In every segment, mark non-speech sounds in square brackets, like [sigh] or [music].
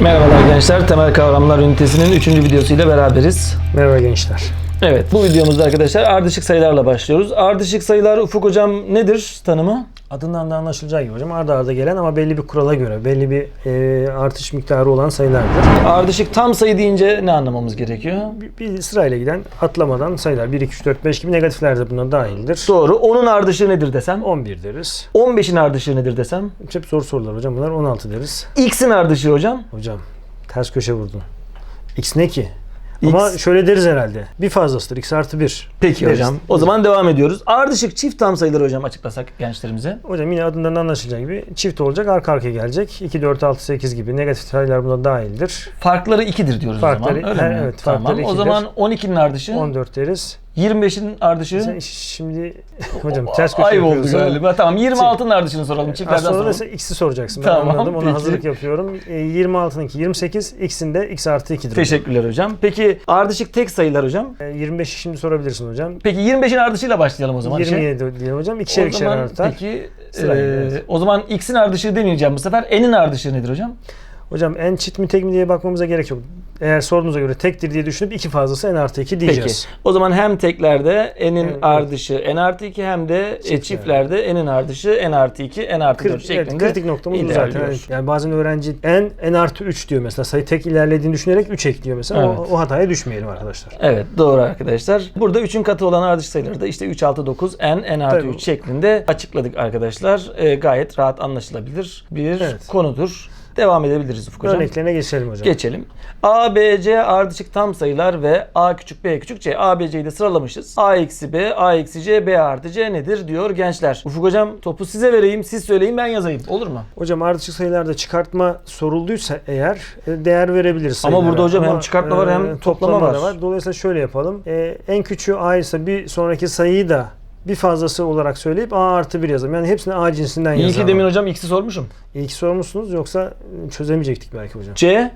Merhabalar gençler. Temel kavramlar ünitesinin 3. videosuyla beraberiz. Merhaba gençler. Evet bu videomuzda arkadaşlar ardışık sayılarla başlıyoruz. Ardışık sayılar Ufuk hocam nedir tanımı? Adından da anlaşılacağı gibi hocam arda arda gelen ama belli bir kurala göre belli bir e, artış miktarı olan sayılardır. Ardışık tam sayı deyince ne anlamamız gerekiyor? Bir, bir sırayla giden atlamadan sayılar 1, 2, 3, 4, 5 gibi negatifler de buna dahildir. Doğru. 10'un ardışığı nedir desem? 11 deriz. 15'in ardışığı nedir desem? Hep zor sorular hocam bunlar 16 deriz. X'in ardışığı hocam? Hocam ters köşe vurdun. X ne ki? X. Ama şöyle deriz herhalde. Bir fazlasıdır. X artı 1. Peki Deriz. hocam. O zaman devam ediyoruz. Ardışık çift tam sayıları hocam açıklasak gençlerimize. Hocam yine adından anlaşılacağı gibi çift olacak arka arkaya gelecek. 2, 4, 6, 8 gibi negatif sayılar buna dahildir. Farkları 2'dir diyoruz Farkları- o zaman. Öyle her- mi? evet, tamam. O zaman 12'nin ardışığı, 14 deriz. 25'in ardışığı. Sen şimdi [laughs] hocam ters köşe Ayıp oldu galiba. Tamam 26'nın ardışını soralım. Çiftlerden sonra da soralım. sen x'i soracaksın. Ben Tamam, anladım. Ona peki. hazırlık yapıyorum. E, 26'nınki 28, x'in de x artı 2'dir. Teşekkürler hocam. Peki ardışık tek sayılar hocam. E, 25'i şimdi sorabilirsin hocam. Peki 25'in ardışıyla başlayalım o zaman. işe. 27 diyelim hocam. İkişer O ikişer zaman artar. peki Sırayla, e, evet. o zaman x'in ardışığı demeyeceğim bu sefer. n'in ardışığı nedir hocam? Hocam en çift mi tek mi diye bakmamıza gerek yok. Eğer sorunuza göre tektir diye düşünüp iki fazlası n artı 2 diyeceğiz. Peki. O zaman hem teklerde n'in Evet. ardışı n artı 2 hem de e, Çiftlerde. çiftlerde n'in ardışı n artı 2 n artı 4 Krit- evet, şeklinde kritik noktamız bu zaten. ilerliyor. Yani, bazen öğrenci n, n artı 3 diyor mesela. Sayı tek ilerlediğini düşünerek 3 ekliyor mesela. Evet. O, o hataya düşmeyelim arkadaşlar. Evet doğru arkadaşlar. Burada 3'ün katı olan ardışık sayıları da işte 3, 6, 9, n, n artı Tabii. 3 şeklinde açıkladık arkadaşlar. E, gayet rahat anlaşılabilir bir Evet. konudur. Devam edebiliriz Ufuk hocam. Örneklerine geçelim hocam. Geçelim. A, B, C ardışık tam sayılar ve A küçük B küçük C. A, B, C'yi de sıralamışız. A eksi B, A eksi C, B artı C nedir diyor gençler. Ufuk hocam topu size vereyim, siz söyleyin ben yazayım. Olur mu? Hocam ardışık sayılarda çıkartma sorulduysa eğer e, değer verebiliriz Ama sayılara. burada hocam hem çıkartma var hem toplama da var. Dolayısıyla şöyle yapalım. E, en küçüğü a ise bir sonraki sayıyı da bir fazlası olarak söyleyip a artı 1 yazalım. Yani hepsini a cinsinden İyi yazalım. ki demin hocam x'i sormuşum. İlk sormuşsunuz yoksa çözemeyecektik belki hocam. C.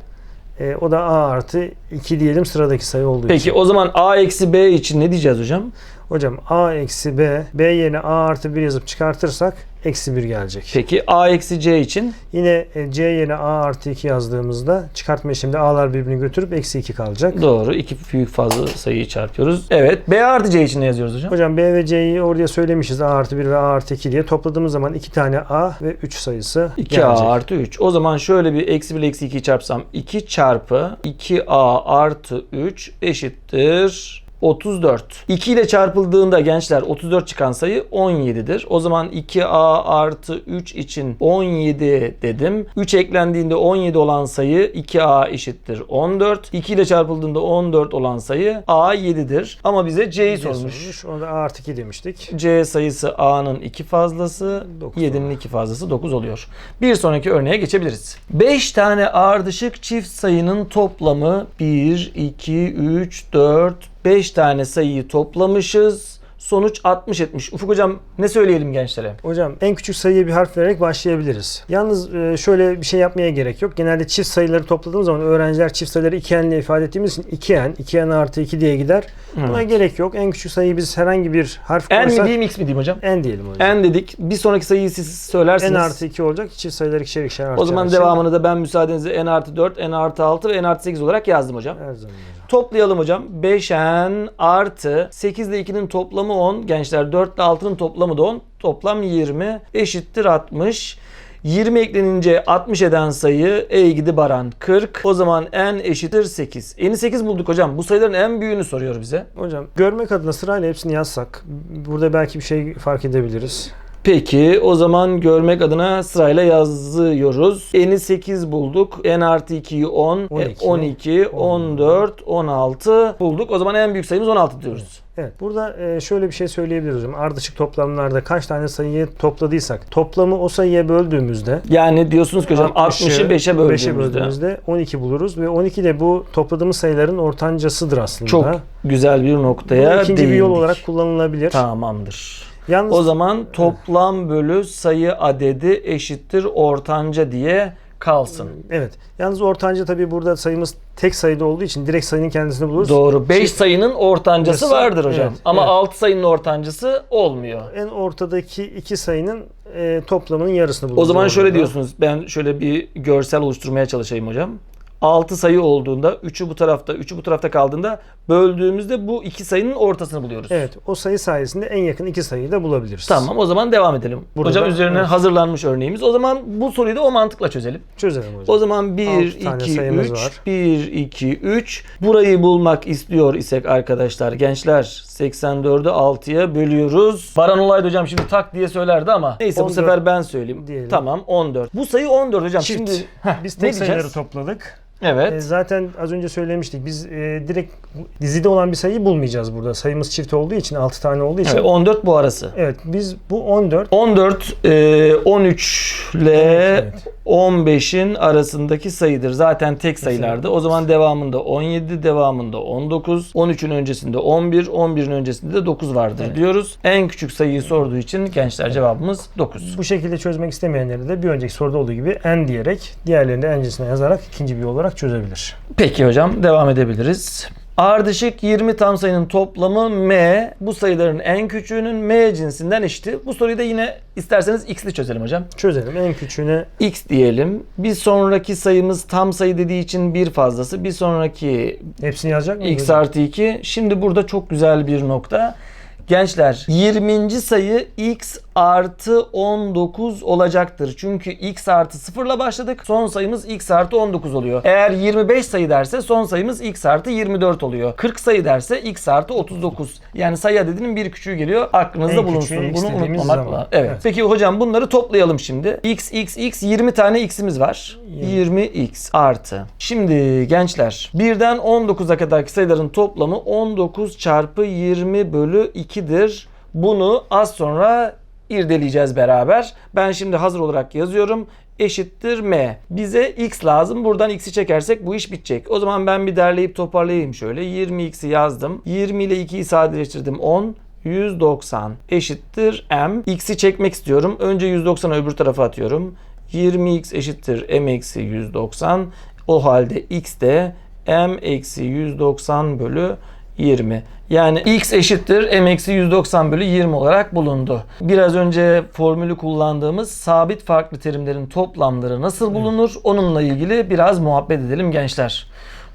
E, o da a artı 2 diyelim sıradaki sayı olduğu Peki için. o zaman A eksi B için ne diyeceğiz hocam? Hocam a eksi b, b yerine a artı 1 yazıp çıkartırsak eksi 1 gelecek. Peki A eksi C için Yine e, c yerine a artı 2 yazdığımızda çıkartma işleminde a'lar birbirini götürüp eksi 2 kalacak. doğru. iki büyük fazla sayıyı çarpıyoruz. Evet. B artı C için ne yazıyoruz hocam? Hocam B ve C'yi oraya söylemişiz. A artı 1 ve A artı 2 diye. Topladığımız zaman 2 tane A ve 3 sayısı 2A gelecek. artı 3. O zaman şöyle bir eksi 1 eksi 2'yi çarpsam 2 çarpı 2A artı 3 eşittir 34. 2 ile çarpıldığında gençler 34 çıkan sayı 17'dir. O zaman 2A artı 3 için 17 dedim. 3 eklendiğinde 17 olan sayı 2A eşittir 14. 2 ile çarpıldığında 14 olan sayı A 7'dir. Ama bize C'yi diye sormuş. Onu da A artı 2 demiştik. C sayısı A'nın 2 fazlası, Dokuz 7'nin 2 fazlası 9 oluyor. Bir sonraki örneğe geçebiliriz. 5 tane ardışık çift sayının toplamı 1, 2, 3, 4, 5 tane sayıyı toplamışız. Sonuç 60 etmiş. Ufuk hocam ne söyleyelim gençlere? Hocam en küçük sayıya bir harf vererek başlayabiliriz. Yalnız e, şöyle bir şey yapmaya gerek yok. Genelde çift sayıları topladığımız zaman öğrenciler çift sayıları 2n ile ifade ettiğimiz için 2n, 2n artı 2 diye gider. Buna gerek yok. En küçük sayıyı biz herhangi bir harf N mi koyarsak diyeyim X mi diyeyim hocam? n diyelim hocam. N dedik. Bir sonraki sayıyı siz söylersiniz. n artı 2 olacak. Çift sayılar ikişer ikişer artacağı o zaman için devamını da ben müsaadenizle N artı 4, N artı 6 ve N artı 8 olarak yazdım hocam. Her zaman hocam. Toplayalım hocam. 5n artı 8 ile 2'nin toplamı 10. Gençler 4 ile 6'nın toplamı da 10. Toplam 20 eşittir 60. 20 eklenince 60 eden sayı e gidi baran 40. O zaman n eşittir 8. N'i 8 bulduk hocam. Bu sayıların en büyüğünü soruyor bize. Hocam görmek adına sırayla hepsini yazsak burada belki bir şey fark edebiliriz. Peki o zaman görmek adına sırayla yazıyoruz. N'i 8 bulduk. N artı 2'yi 10, 12, 12, 12 14, 16 bulduk. O zaman en büyük sayımız 16 diyoruz. Evet. Burada e, şöyle bir şey söyleyebiliriz hocam. Ardışık toplamlarda kaç tane sayıyı topladıysak toplamı o sayıya böldüğümüzde Yani diyorsunuz ki hocam 60'ı 5'e böldüğümüzde. 5'e böldüğümüzde 12 buluruz ve 12 de bu topladığımız sayıların ortancasıdır aslında. Çok güzel bir Bu noktaya ikinci bir yol değindik. olarak kullanılabilir. Tamamdır. Yalnız O zaman toplam bölü sayı adedi eşittir ortanca diye kalsın. evet. Yalnız ortanca tabii burada sayımız tek sayıda olduğu için direkt sayının kendisini buluruz. Doğru. 5 Çift- sayının ortancası Ortası- vardır hocam. evet, Ama evet. 6 sayının ortancası olmuyor. En ortadaki iki sayının e, toplamının yarısını buluruz. O zaman şöyle diyorsunuz. Ben şöyle bir görsel oluşturmaya çalışayım hocam. 6 sayı olduğunda 3'ü bu tarafta 3'ü bu tarafta kaldığında böldüğümüzde bu iki sayının ortasını buluyoruz. Evet o sayı sayesinde en yakın iki sayıyı da bulabiliriz. Tamam o zaman devam edelim. Burada hocam da- üzerine evet. hazırlanmış örneğimiz. O zaman bu soruyu da o mantıkla çözelim. Çözelim hocam. O zaman 1, Altı tane 2, sayımız 3, var. 1, 2, 3. Burayı bulmak istiyor isek arkadaşlar gençler 84'ü 6'ya bölüyoruz. Baran olaydı hocam şimdi tak diye söylerdi ama neyse 14 bu sefer ben söyleyeyim. diyelim. Tamam 14. Bu sayı 14 hocam. Çift. Şimdi heh, Biz tek sayıları topladık. Evet. E, zaten az önce söylemiştik. Biz e, direkt dizide olan bir sayıyı bulmayacağız burada. Sayımız çift olduğu için 6 tane olduğu için. Evet, 14 bu arası. Evet biz bu 14 14 e, 13 ile Evet. 15'in arasındaki sayıdır. Zaten tek sayılardı. O zaman devamında 17, devamında 19, 13'ün öncesinde 11, 11'in öncesinde de 9 vardır diyoruz. En küçük sayıyı sorduğu için gençler cevabımız 9. bu şekilde çözmek istemeyenleri de bir önceki soruda olduğu gibi n diyerek diğerlerini de n'cisine yazarak ikinci bir yol olarak çözebilir. Peki hocam devam edebiliriz. Ardışık 20 tam sayının toplamı m. Bu sayıların en küçüğünün m cinsinden eşiti. Bu soruyu da yine isterseniz x'li çözelim hocam. Çözelim. En küçüğüne x diyelim. Bir sonraki sayımız tam sayı dediği için bir fazlası. Bir sonraki hepsini yazacak mıyız? x hocam? artı 2. Şimdi burada çok güzel bir nokta. Gençler 20. sayı x artı 19 olacaktır. Çünkü x artı 0 ile başladık. Son sayımız x artı 19 oluyor. Eğer 25 sayı derse son sayımız x artı 24 oluyor. 40 sayı derse x artı 39. Yani sayı adedinin bir küçüğü geliyor. Aklınızda En bulunsun. Bunu dediğimiz unutmamak zaman. lazım. Evet. Evet. Peki hocam bunları toplayalım şimdi. x x x 20 tane x'imiz var. 20x artı. Şimdi gençler birden 19'a kadarki sayıların toplamı 19 çarpı 20 bölü 2'dir. Bunu az sonra irdeleyeceğiz beraber. Ben şimdi hazır olarak yazıyorum. Eşittir m. Bize x lazım. Buradan x'i çekersek bu iş bitecek. O zaman ben bir derleyip toparlayayım şöyle. 20x'i yazdım. 20 ile 2'yi sadeleştirdim. 10. 190 eşittir m. X'i çekmek istiyorum. Önce 190'ı öbür tarafa atıyorum. 20x eşittir m eksi 190. O halde x de m eksi 190 bölü 20. Yani x eşittir m eksi 190 bölü 20 olarak bulundu. Biraz önce formülü kullandığımız sabit farklı terimlerin toplamları nasıl bulunur? Onunla ilgili biraz muhabbet edelim gençler.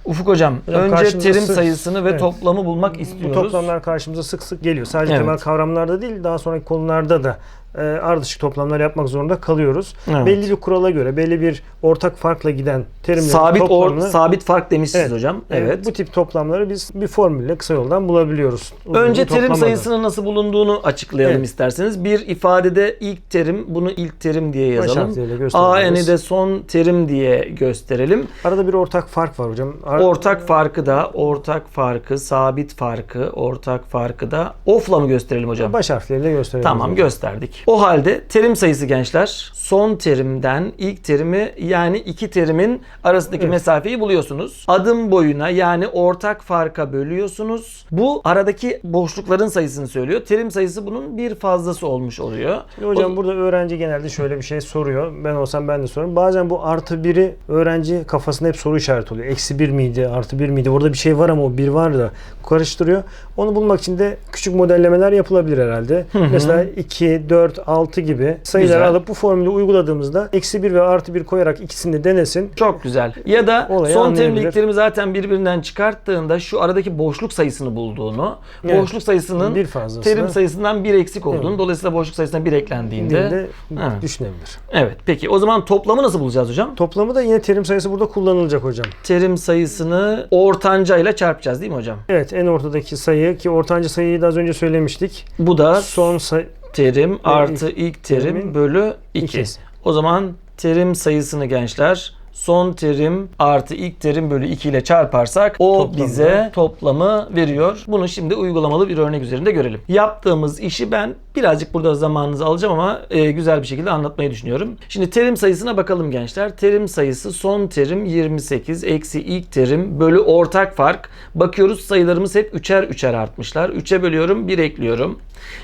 Ufuk hocam, Hocam önce terim sık- sayısını ve evet. toplamı bulmak Bu istiyoruz. toplamlar karşımıza sık sık geliyor. Sadece Evet. temel kavramlarda değil daha sonraki konularda da e, ardışık toplamlar yapmak zorunda kalıyoruz. Evet. Belli bir kurala göre, belli bir ortak farkla giden terimlerin sabit or, toplamını sabit fark demişsiniz Evet. hocam. e, Evet. bu tip toplamları biz bir formülle kısa yoldan bulabiliyoruz. Uzun Önce terim sayısının nasıl bulunduğunu açıklayalım Evet. isterseniz. Bir ifadede ilk terim, bunu ilk terim diye yazalım. AN'i de son terim diye gösterelim. Arada bir ortak fark var hocam. Ar- Ortak farkı da, ortak farkı, sabit farkı, ortak farkı da off'la mı gösterelim hocam? baş harfleriyle gösterebiliriz. Tamam hocam. gösterdik. O halde terim sayısı gençler son terimden ilk terimi yani iki terimin arasındaki Evet. mesafeyi buluyorsunuz. Adım boyuna yani ortak farka bölüyorsunuz. Bu aradaki boşlukların sayısını söylüyor. Terim sayısı bunun bir fazlası olmuş oluyor. Şimdi hocam O- burada öğrenci genelde şöyle bir şey soruyor. Ben olsam ben de sorarım. Bazen bu artı biri öğrenci kafasında hep soru işareti oluyor. Eksi bir miydi, artı bir miydi? Orada bir şey var ama o bir var da karıştırıyor. Onu bulmak için de küçük modellemeler yapılabilir herhalde. Mesela 2, 4, 6 gibi sayıları Güzel. alıp bu formülü uyguladığımızda eksi 1 ve artı 1 koyarak ikisini de denesin. Çok güzel. Ya da Olayı son terimliklerimi zaten birbirinden çıkarttığında şu aradaki boşluk sayısını bulduğunu, Evet. boşluk sayısının Bir terim sayısından bir eksik olduğunu, Evet. dolayısıyla boşluk sayısına bir eklendiğinde de Evet. düşünebilir. Evet. Peki o zaman toplamı nasıl bulacağız hocam? Toplamı da yine terim sayısı burada kullanılacak hocam. Terim sayısını ortancayla çarpacağız değil mi hocam? Evet en ortadaki sayı ki ortanca sayıyı da az önce söylemiştik. Bu da Son sayı terim artı ilk terim terimin bölü 2. ikisi. O zaman terim sayısını gençler son terim artı ilk terim bölü 2 ile çarparsak o Toplamı. bize toplamı veriyor. Bunu şimdi uygulamalı bir örnek üzerinde görelim. Yaptığımız işi ben birazcık burada zamanınızı alacağım ama e, güzel bir şekilde anlatmayı düşünüyorum. Şimdi terim sayısına bakalım gençler. Terim sayısı son terim 28 eksi ilk terim bölü ortak fark. Bakıyoruz sayılarımız hep üçer üçer artmışlar. 3'e bölüyorum 1 ekliyorum.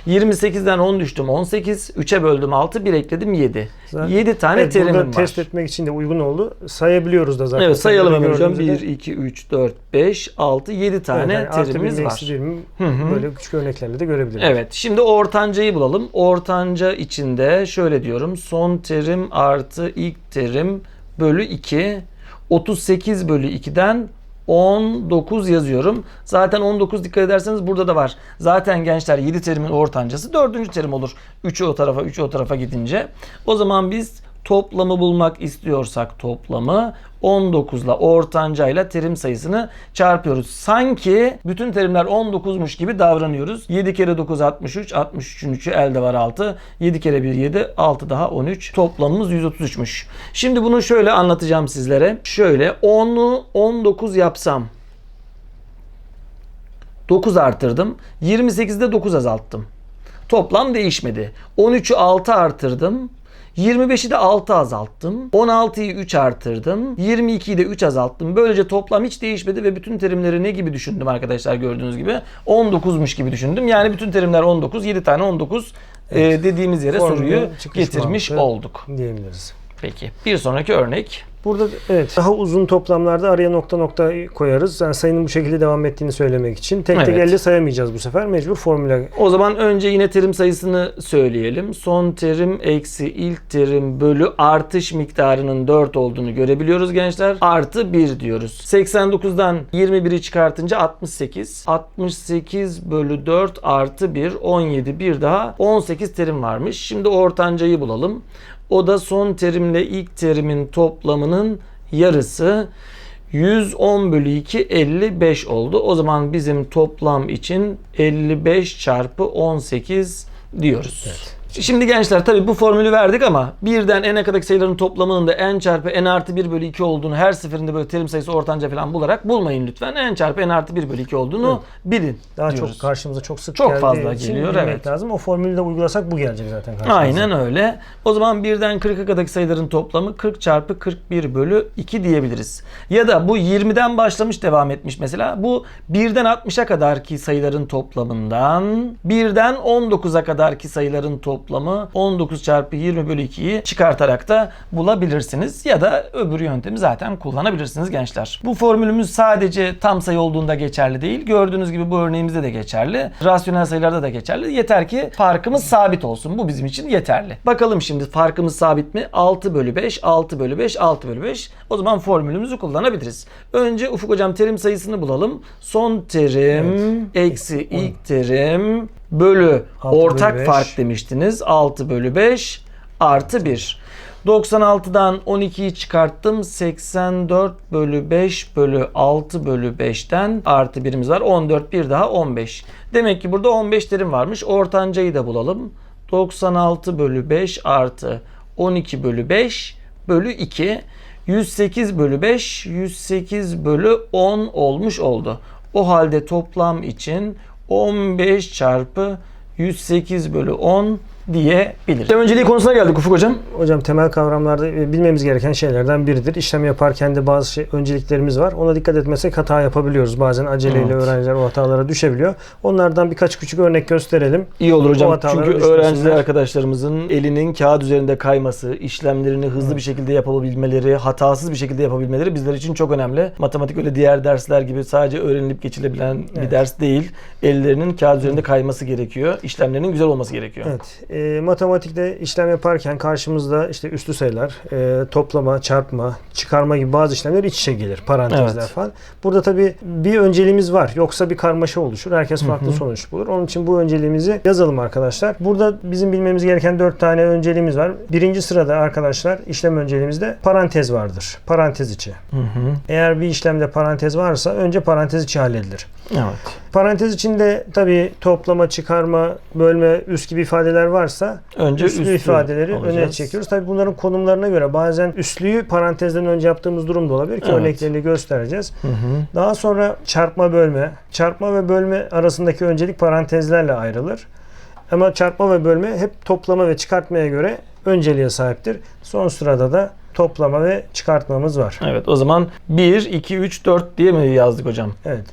28'den 10 düştüm 18. 3'e böldüm 6 1 ekledim 7. Zaten- 7 tane Evet, terimim burada var. test etmek için de uygun oldu. Sayabiliyoruz da zaten. Evet sayalım hemen hocam. gördüğümüzde 1, 2, 3, 4, 5, 6, 7 tane evet, yani terimiz var. Hı hı. Böyle küçük örneklerle de görebiliriz. Evet. Şimdi ortancayı bulalım. Ortanca içinde şöyle diyorum. Son terim artı ilk terim bölü 2. 38 bölü 2'den 19 yazıyorum. Zaten 19 dikkat ederseniz burada da var. Zaten gençler 7 terimin ortancası 4. terim olur. 3'ü o tarafa 3'ü o tarafa gidince. O zaman biz toplamı bulmak istiyorsak toplamı 19 ile ortancayla terim sayısını çarpıyoruz. Sanki bütün terimler 19'muş gibi davranıyoruz. 7 kere 9 63. 63'ün 3'ü elde var 6. 7 kere 1 7. 6 daha 13. Toplamımız 133'müş. Şimdi bunu şöyle anlatacağım sizlere. Şöyle 10'u 19 yapsam 9 artırdım. 28'de 9 azalttım. Toplam değişmedi. 13'ü 6 artırdım. 25'i de 6 azalttım. 16'yı 3 artırdım. 22'yi de 3 azalttım. Böylece toplam hiç değişmedi ve bütün terimleri ne gibi düşündüm arkadaşlar gördüğünüz gibi? 19'muş gibi düşündüm. Yani bütün terimler 19. 7 tane 19 e, dediğimiz yere Formülün soruyu getirmiş mantığı. olduk. diyebiliriz. Peki. Bir sonraki örnek. Burada evet daha uzun toplamlarda araya nokta nokta koyarız. Yani sayının bu şekilde devam ettiğini söylemek için. Tek tek Evet. elle sayamayacağız bu sefer. Mecbur formüle O zaman önce yine terim sayısını söyleyelim. Son terim eksi ilk terim bölü artış miktarının 4 olduğunu görebiliyoruz gençler. Artı 1 diyoruz. 89'dan 21'i çıkartınca 68. 68 bölü 4 artı 1 17 bir daha 18 terim varmış. Şimdi ortancayı bulalım. O da son terimle ilk terimin toplamının yarısı. 110 bölü 2 55 oldu. O zaman bizim toplam için 55 çarpı 18 diyoruz. Şimdi gençler tabii bu formülü verdik ama birden n'e kadarki sayıların toplamının da n çarpı n artı 1 bölü 2 olduğunu her seferinde böyle terim sayısı ortanca falan bularak bulmayın lütfen. n çarpı n artı 1 bölü 2 olduğunu bilin daha diyoruz. çok karşımıza çok sık Çok geldiği fazla için geliyor, bilmek evet. lazım. O formülü de uygulasak bu gelecek zaten karşımıza. Aynen öyle. O zaman birden 40'a kadarki sayıların toplamı 40 çarpı 41 bölü 2 diyebiliriz. Ya da bu 20'den başlamış devam etmiş mesela. Bu birden 60'a kadarki sayıların toplamından birden 19'a kadarki sayıların toplamı 19 çarpı 20 bölü 2'yi çıkartarak da bulabilirsiniz. Ya da öbür yöntemi zaten kullanabilirsiniz gençler. Bu formülümüz sadece tam sayı olduğunda geçerli değil. Gördüğünüz gibi bu örneğimizde de geçerli. Rasyonel sayılarda da geçerli. Yeter ki farkımız sabit olsun. Bu bizim için yeterli. Bakalım şimdi farkımız sabit mi? 6 bölü 5, 6 bölü 5, 6 bölü 5. O zaman formülümüzü kullanabiliriz. Önce Ufuk Hocam terim sayısını bulalım. Son terim eksi ilk terim bölü Altı bölü ortak beş. fark demiştiniz. 6 bölü 5 artı 1. 96'dan 12'yi çıkarttım. 84 bölü 5 bölü 6 bölü 5'ten artı birimiz var. 14 bir daha 15. Demek ki burada 15 terim varmış. Ortancayı da bulalım. 96 bölü 5 artı 12 bölü 5 bölü 2. 108 bölü 5 108 bölü 10 olmuş oldu. O halde toplam için 15 çarpı 108 bölü 10 diyebiliriz. Önceliği konusuna geldik Ufuk Hocam. Hocam temel kavramlarda e, bilmemiz gereken şeylerden biridir. İşlem yaparken de bazı şey, önceliklerimiz var. Ona dikkat etmesek hata yapabiliyoruz. Bazen aceleyle Evet. öğrenciler o hatalara düşebiliyor. Onlardan birkaç küçük örnek gösterelim. İyi olur hocam. Çünkü öğrenciler arkadaşlarımızın elinin kağıt üzerinde kayması, işlemlerini hızlı bir şekilde yapabilmeleri, hatasız bir şekilde yapabilmeleri bizler için çok önemli. Matematik öyle diğer dersler gibi sadece öğrenilip geçilebilen bir Evet. ders değil. Ellerinin kağıt üzerinde kayması gerekiyor. İşlemlerinin güzel olması gerekiyor. Evet. E, matematikte işlem yaparken karşımızda işte üslü sayılar, e, toplama, çarpma, çıkarma gibi bazı işlemler iç içe gelir. Parantezler Evet. falan. Burada tabii bir önceliğimiz var. Yoksa bir karmaşa oluşur. Herkes farklı sonuç bulur. Onun için bu önceliğimizi yazalım arkadaşlar. Burada bizim bilmemiz gereken dört tane önceliğimiz var. Birinci sırada arkadaşlar işlem önceliğimizde parantez vardır. Parantez içi. Hı hı. Eğer bir işlemde parantez varsa önce parantez içi halledilir. Evet. Parantez içinde tabii toplama, çıkarma, bölme, üst gibi ifadeler varsa Önce üslü, üslü ifadeleri alacağız. öne çekiyoruz. Tabii bunların konumlarına göre bazen üslüyü parantezden önce yaptığımız durum da olabilir ki Evet. örneklerini göstereceğiz. Hı hı. Daha sonra çarpma bölme. Çarpma ve bölme arasındaki öncelik parantezlerle ayrılır. Ama çarpma ve bölme hep toplama ve çıkartmaya göre önceliğe sahiptir. Son sırada da toplama ve çıkartmamız var. Evet o zaman 1, 2, 3, 4 diye mi yazdık hocam? Evet.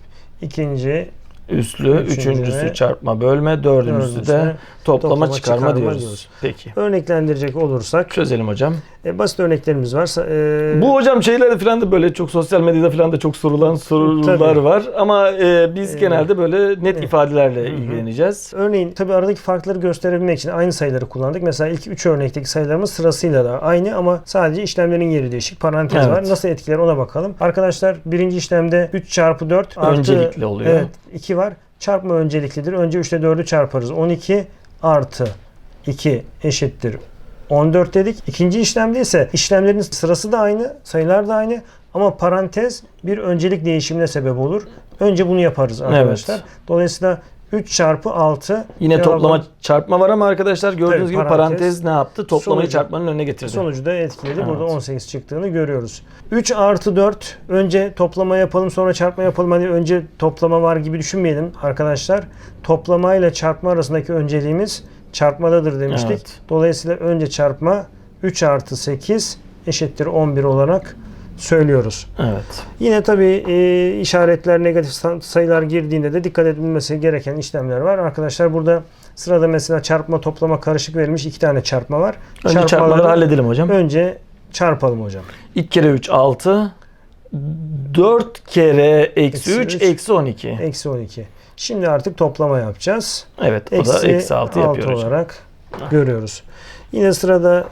İkinci, üslü, Üçüncü üçüncüsü ve çarpma bölme, dördüncüsü de toplama, toplama, çıkarma, çıkarma diyoruz. diyoruz. Peki. Örneklendirecek olursak Çözelim hocam. E, basit örneklerimiz varsa e, Bu hocam şeylerde falan da böyle çok sosyal medyada falan da çok sorulan sorular Tabii. var ama e, biz Ee, genelde böyle net evet. ifadelerle hı. ilgileneceğiz. Örneğin tabii aradaki farkları gösterebilmek için aynı sayıları kullandık. Mesela ilk 3 örnekteki sayılarımız sırasıyla da aynı ama sadece işlemlerin yeri değişik. Parantez Evet. var. Nasıl etkiler ona bakalım. Arkadaşlar birinci işlemde 3 çarpı 4 artı Öncelikli oluyor. Evet 2 var. Çarpma önceliklidir. Önce 3 ile 4'ü çarparız. 12 artı 2 eşittir 14 dedik. İkinci işlemde ise işlemlerin sırası da aynı, sayılar da aynı ama parantez bir öncelik değişimine sebep olur. Önce bunu yaparız arkadaşlar. Evet. Dolayısıyla 3 çarpı 6 Yine cevabı- toplama çarpma var ama arkadaşlar gördüğünüz Tabii, gibi parantez. parantez, ne yaptı? Toplamayı Sonucu- çarpmanın önüne getirdi. sonucu da etkiledi. Burada Evet. 18 çıktığını görüyoruz. 3 artı 4 önce toplama yapalım sonra çarpma yapalım. Hani önce toplama var gibi düşünmeyelim arkadaşlar. Toplama ile çarpma arasındaki önceliğimiz çarpmadadır demiştik. Evet. Dolayısıyla önce çarpma 3 artı 8 eşittir 11 olarak söylüyoruz. Evet. Yine tabii e, işaretler negatif sa- sayılar girdiğinde de dikkat edilmesi gereken işlemler var. Arkadaşlar burada sırada mesela çarpma toplama karışık verilmiş iki tane çarpma var. Önce Çarpmaları çarpmaları halledelim hocam. Önce çarpalım hocam. 2 kere 3 6 4 kere eksi Eksi 3 üç. eksi 12. Eksi 12. Şimdi artık toplama yapacağız. Evet o da eksi 6 yapıyor hocam. olarak görüyoruz. Yine sırada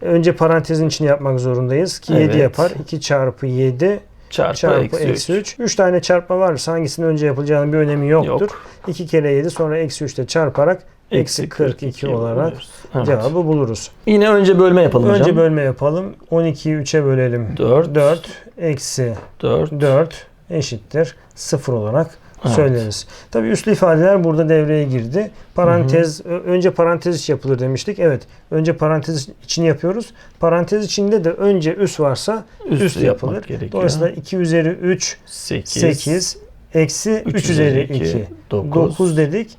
önce parantezin içini yapmak zorundayız ki 7 Evet. yapar. 2 çarpı 7 Çarpı, çarpı eksi eksi 3. 3. 3 tane çarpma varsa hangisinin önce yapılacağının bir önemi yoktur. Yok. 2 kere 7 sonra eksi 3 ile çarparak eksi Eksi 42 42 olarak. Evet. cevabı buluruz. Yine önce bölme yapalım Önce hocam. bölme yapalım. 12'yi 3'e bölelim. 4, 4 eksi 4, 4 eşittir 0 olarak Evet. söyleriz. Tabii üslü ifadeler burada devreye girdi. Parantez ö- önce parantez içi yapılır demiştik. Evet. Önce parantez içini yapıyoruz. Parantez içinde de önce üs varsa Üstü üst yapmak yapılır. gerekiyor. Dolayısıyla 2 üzeri 3 8, 8 eksi 3 üzeri 2 9. 9 dedik.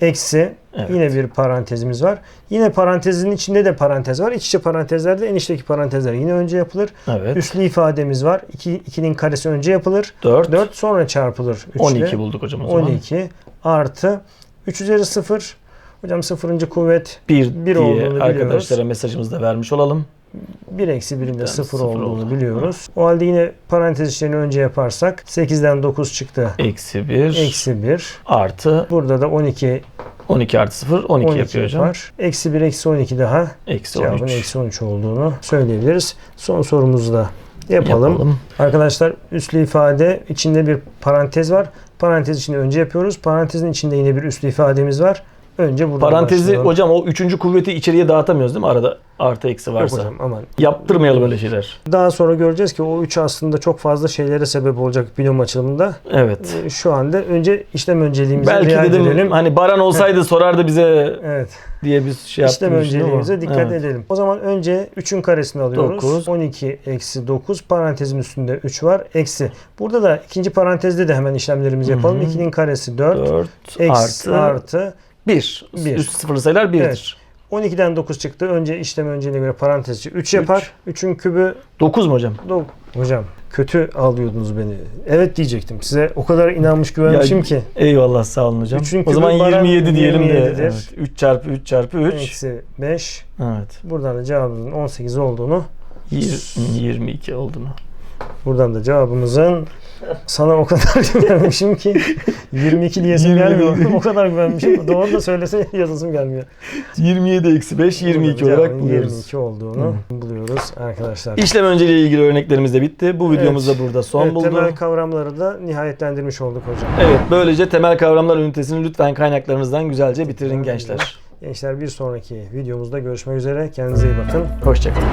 Eksi Evet. yine bir parantezimiz var. Yine parantezin içinde de parantez var. İç içe parantezlerde en içteki parantezler yine önce yapılır. Evet. Üslü ifademiz var. 2 2'nin karesi önce yapılır. 4, 4 sonra çarpılır. 3 12 bulduk hocam o zaman. 12 artı 3 üzeri 0. Hocam sıfırıncı kuvvet 1 Bir diye olduğunu biliyoruz. arkadaşlara mesajımızı da vermiş olalım. 1 eksi 1'in de Yani 0 sıfır olduğunu oldu. biliyoruz. O halde yine parantez işlerini önce yaparsak 8'den 9 çıktı. Eksi 1 Eksi 1. artı Burada da 12 12 artı 0 12, 12 yapıyor hocam. yapar. Eksi 1 eksi 12 daha Eksi cevabın 13. eksi 13 olduğunu söyleyebiliriz. Son sorumuzu da yapalım. Yapalım. Arkadaşlar üslü ifade içinde bir parantez var. Parantez içinde önce yapıyoruz. Parantezin içinde yine bir üslü ifademiz var. Önce buradan Parantezi başlayalım. hocam o üçüncü kuvveti içeriye dağıtamıyoruz değil mi? Arada artı eksi Yok varsa. hocam aman. Yaptırmayalım öyle şeyler. Daha sonra göreceğiz ki o 3 aslında çok fazla şeylere sebep olacak binom açılımında. Evet. Ee, Şu anda önce işlem önceliğimize Belki riayet dedim edelim. hani Baran olsaydı [laughs] sorardı bize Evet. diye biz şey İşlem önceliğimize dikkat edelim. O zaman önce 3'ün karesini alıyoruz. Dokuz. 12 eksi 9 parantezin üstünde 3 var. Eksi. Burada da ikinci parantezde de hemen işlemlerimizi yapalım. Hı hı. 2'nin karesi 4. 4 Eksi artı, artı 1. bir. Üst sıfırlı sayılar 1'dir. 12'den 9 çıktı. Önce işlem önceliğine göre parantez içi 3 yapar. 3'ün kübü 9 mu hocam? Dok- Hocam kötü alıyordunuz beni. Evet diyecektim. Size o kadar inanmış güvenmişim Ya, ki. Eyvallah sağ olun hocam. Üçün o zaman Baran 27 diyelim de. 27'dir. Evet. 3 çarpı 3 çarpı 3. Eksi 5. Evet. Buradan da cevabımızın 18 olduğunu. Yir- 22 olduğunu. Buradan da cevabımızın sana o kadar [laughs] güvenmişim ki 22 diyesim 27. gelmiyor. o kadar güvenmişim. Doğru da söylese yazısım gelmiyor. 27 eksi 5 22 Buradan olarak buluyoruz. 22 olduğunu buluyoruz arkadaşlar. İşlem önceliği ilgili örneklerimiz de bitti. Bu videomuz Evet. da burada son Evet, buldu. temel kavramları da nihayetlendirmiş olduk hocam. Evet böylece temel kavramlar ünitesini lütfen kaynaklarınızdan güzelce bitirin gençler. Gençler bir sonraki videomuzda görüşmek üzere. Kendinize iyi bakın. Hoşçakalın.